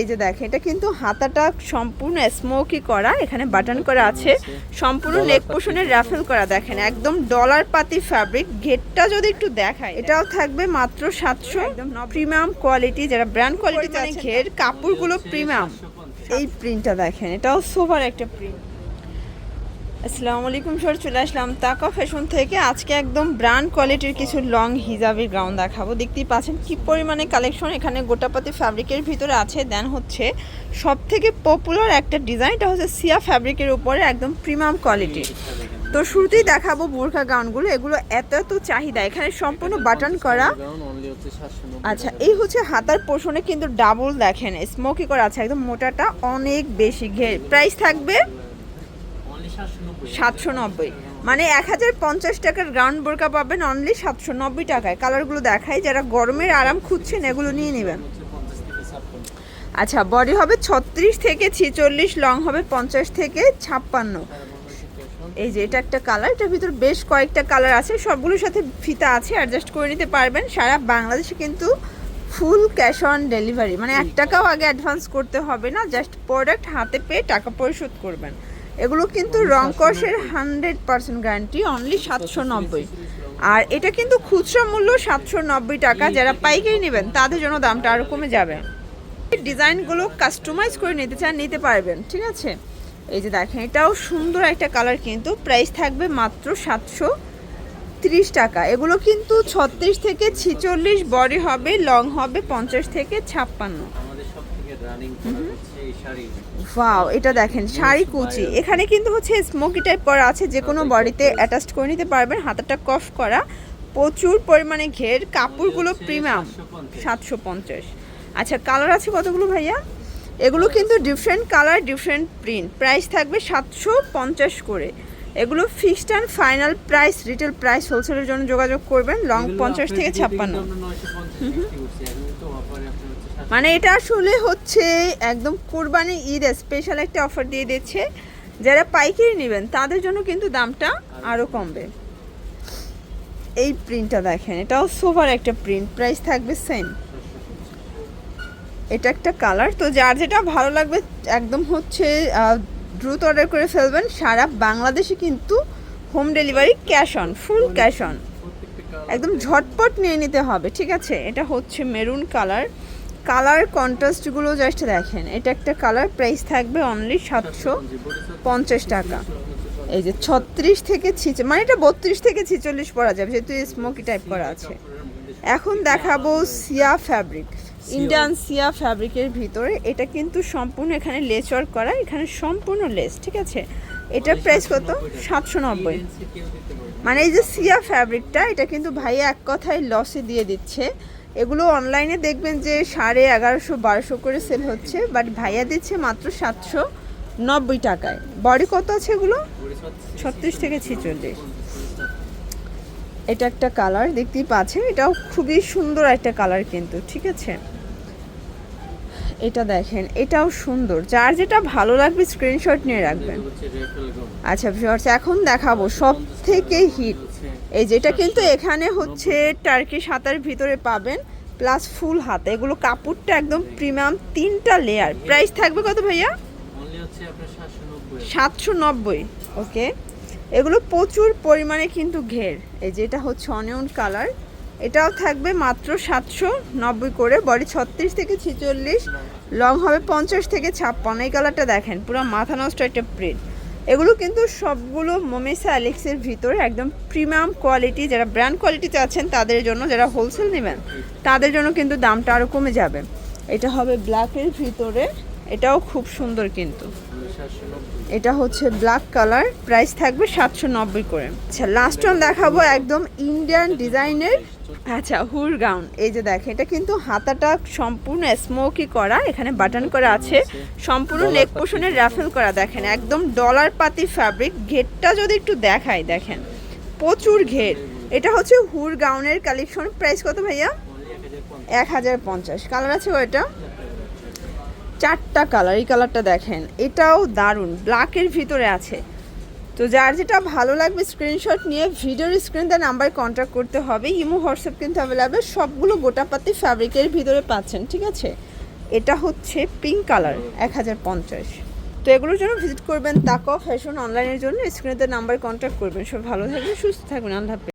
এই যে দেখেন এটা কিন্তু হাতাটা সম্পূর্ণ স্মোকি করা এখানে বাটন করা আছে। সম্পূর্ণ নেক পোষণের রাফেল করা। দেখেন একদম ডলার পাতি ফ্যাব্রিক ঘেরটা যদি একটু দেখায় এটাও থাকবে মাত্র সাতশো। একদম প্রিমিয়াম কোয়ালিটি যারা ব্র্যান্ড কোয়ালিটি ঘের কাপড়গুলো প্রিমিয়াম এই প্রিন্টটা দেখেন এটাও সোভার একটা প্রিন্ট আসসালামু আলাইকুম স্যার চলে আসলাম তাকা ফ্যাশন থেকে। আজকে একদম ব্র্যান্ড কোয়ালিটির কিছু লং হিজাবি গাউন দেখাবো। দেখতেই পাচ্ছেন কি পরিমাণে কালেকশন এখানে গোটাপাতি ফ্যাব্রিকের ভিতরে আছে। দেন হচ্ছে সব থেকে পপুলার একটা ডিজাইনটা হচ্ছে সিয়া ফ্যাব্রিকের উপরে একদম প্রিমিয়াম কোয়ালিটি তো শুরুতেই দেখাবো বোরখা গাউনগুলো এগুলো এত এত চাহিদা। এখানে সম্পূর্ণ বাটন করা। আচ্ছা এই হচ্ছে হাতার পোষণে কিন্তু ডাবল দেখেন। স্মোকি করা আছে একদম মোটাটা অনেক বেশি ঘের। প্রাইস থাকবে সাতশো নব্বই। মানে এক হাজার পঞ্চাশ টাকার গ্রাউন্ড বোরকা পাবেন অনলি সাতশো নব্বই টাকায়। কালারগুলো দেখায় যারা গরমের আরাম খুঁজছেন, এগুলো নিয়ে নেবেন। আচ্ছা বডি হবে ছত্রিশ থেকে ছিচল্লিশ লং হবে পঞ্চাশ থেকে ছাপ্পান্ন। এই যে, এটা একটা কালার এটার ভিতর বেশ কয়েকটা কালার আছে। সবগুলোর সাথে ফিতা আছে অ্যাডজাস্ট করে নিতে পারবেন। সারা বাংলাদেশে কিন্তু ফুল ক্যাশ অন ডেলিভারি মানে এক টাকাও আগে অ্যাডভান্স করতে হবে না জাস্ট প্রোডাক্ট হাতে পেয়ে টাকা পরিশোধ করবেন। এগুলো কিন্তু রং কষের হান্ড্রেড পার্সেন্ট গ্যারান্টি অনলি সাতশো নব্বই। আর এটা কিন্তু খুচরা মূল্য সাতশো নব্বই টাকা, যারা পাইকারি নেবেন তাদের জন্য দামটা আরও কমে যাবে। ডিজাইনগুলো কাস্টমাইজ করে নিতে চান, নিতে পারবেন, ঠিক আছে? এই যে দেখেন, এটাও সুন্দর একটা কালার কিন্তু প্রাইস থাকবে মাত্র সাতশো তিরিশ টাকা। এগুলো কিন্তু ছত্রিশ থেকে ছিচল্লিশ বডি হবে লং হবে পঞ্চাশ থেকে ছাপ্পান্ন। ওয়াও এটা দেখেন শাড়ি কুচি। এখানে কিন্তু হচ্ছে স্মোকি টাইপ করা আছে যে কোনো বডিতে অ্যাটাচড করে নিতে পারবেন হাতাটা কফ করা। প্রচুর পরিমাণে ঘের কাপড়গুলো প্রিমিয়াম সাতশো পঞ্চাশ। আচ্ছা কালার আছে কতগুলো ভাইয়া? এগুলো কিন্তু different colour different print price থাকবে সাতশো পঞ্চাশ করে। এগুলো fixed and final price retail price হোলসেলের জন্য যোগাযোগ করবেন লং পঞ্চাশ থেকে ছাপ্পান্ন। মানে এটা আসলে হচ্ছে একদম কোরবানি ঈদ স্পেশাল একটা অফার দিয়ে দিচ্ছে। যারা পাইকারি নেবেন, তাদের জন্য কিন্তু দামটা আরও কমবে। এই প্রিন্টটা দেখেন, এটাও সোভার একটা প্রিন্ট প্রাইস থাকবে সেম এটা একটা কালার তো যার যেটা ভালো লাগবে, একদম হচ্ছে দ্রুত অর্ডার করে ফেলবেন। সারা বাংলাদেশে কিন্তু home delivery cash on full cash on একদম ঝটপট নিয়ে নিতে হবে, ঠিক আছে? এটা হচ্ছে মেরুন কালার কালার কন্ট্রাস্টগুলো জাস্ট দেখেন। এটা একটা কালার প্রাইস থাকবে অনলি সাতশো পঞ্চাশ টাকা। এই যে ছত্রিশ থেকে ছিচ মানে এটা বত্রিশ থেকে ছিচল্লিশ পরা যাবে যেহেতু স্মোকি টাইপ করা আছে। এখন দেখাবো সিয়া ফ্যাব্রিক ইন্ডিয়ান সিয়া ফ্যাব্রিকের ভিতরে। এটা কিন্তু সম্পূর্ণ এখানে লেস ওয়ার্ক করা এখানে সম্পূর্ণ লেস ঠিক আছে? এটার প্রাইস কত? সাতশো নব্বই। মানে এই যে সিয়া ফ্যাব্রিকটা এটা কিন্তু ভাইয়া এক কথায় লসে দিয়ে দিচ্ছে। এগুলো অনলাইনে দেখবেন যে সাড়ে এগারোশো, বারোশো করে সেল হচ্ছে বাট ভাইয়া দিচ্ছে মাত্র সাতশো নব্বই টাকায়। বডি কত আছে এগুলো? ছত্রিশ থেকে ছেচল্লিশ। এটা একটা কালার দেখতেই পাচ্ছেন, এটাও খুবই সুন্দর একটা কালার কিন্তু, ঠিক আছে? এটা দেখেন, এটাও সুন্দর। যার যেটা ভালো লাগবে স্ক্রিনশট নিয়ে রাখবেন। আচ্ছা এখন দেখাবো সব থেকে হিট এই যেটা কিন্তু এখানে হচ্ছে টার্কি হাতার ভিতরে পাবেন প্লাস ফুল হাতা। এগুলো কাপড়টা একদম প্রিমিয়াম তিনটা লেয়ার প্রাইস থাকবে কত ভাইয়া? সাতশো নব্বই। ওকে এগুলো প্রচুর পরিমাণে কিন্তু ঘের। এই যে এটা হচ্ছে অনিয়ন কালার এটাও থাকবে মাত্র সাতশো নব্বই করে। বডি ছত্রিশ থেকে ছেচল্লিশ লং হবে পঞ্চাশ থেকে ছাপ্পান্ন। এই কালারটা দেখেন পুরো মাথা নষ্ট একটা প্রিন্ট এগুলো কিন্তু সবগুলো মোমেসা অ্যালেক্সের ভিতরে একদম প্রিমিয়াম কোয়ালিটি যারা ব্র্যান্ড কোয়ালিটিতে আছেন তাদের জন্য, যারা হোলসেল নেবেন, তাদের জন্য কিন্তু দামটা আরও কমে যাবে। এটা হবে ব্ল্যাকের ভিতরে। এটাও খুব সুন্দর কিন্তু। এটা হচ্ছে ব্ল্যাক কালার প্রাইস থাকবে সাতশো নব্বই করে। আচ্ছা লাস্ট ওয়ান দেখাবো একদম ইন্ডিয়ান ডিজাইনের আচ্ছা হুর গাউন এই যে দেখেন এটা কিন্তু হাতাটা সম্পূর্ণ স্মোকি করা এখানে বাটন করা আছে। সম্পূর্ণ নেক পোষণের রাফেল করা দেখেন একদম ডলার পাতি ফ্যাব্রিক ঘেরটা যদি একটু দেখাই দেখেন প্রচুর ঘের। এটা হচ্ছে হুর গাউনের কালেকশন প্রাইস কত ভাইয়া? এক হাজার পঞ্চাশ। কালার আছে ওইটা? চারটা কালার এই কালারটা দেখেন, এটাও দারুণ ব্ল্যাকের ভিতরে আছে। তো যার যেটা ভালো লাগবে স্ক্রিনশট নিয়ে ভিডিওর স্ক্রিন দেওয়া নাম্বার কন্ট্যাক্ট করতে হবে, ইমো, হোয়াটসঅ্যাপ কিন্তু অ্যাভেলেবেল সবগুলো গোটাপাতি ফ্যাব্রিকের ভিতরে পাচ্ছেন, ঠিক আছে? এটা হচ্ছে পিঙ্ক কালার এক হাজার পঞ্চাশ। তো এগুলোর জন্য ভিজিট করবেন তাকো ফ্যাশন অনলাইনের জন্য স্ক্রিনেতে নাম্বার কন্ট্যাক্ট করবেন। সব ভালো থাকবেন, সুস্থ থাকবেন, আল্লাহ।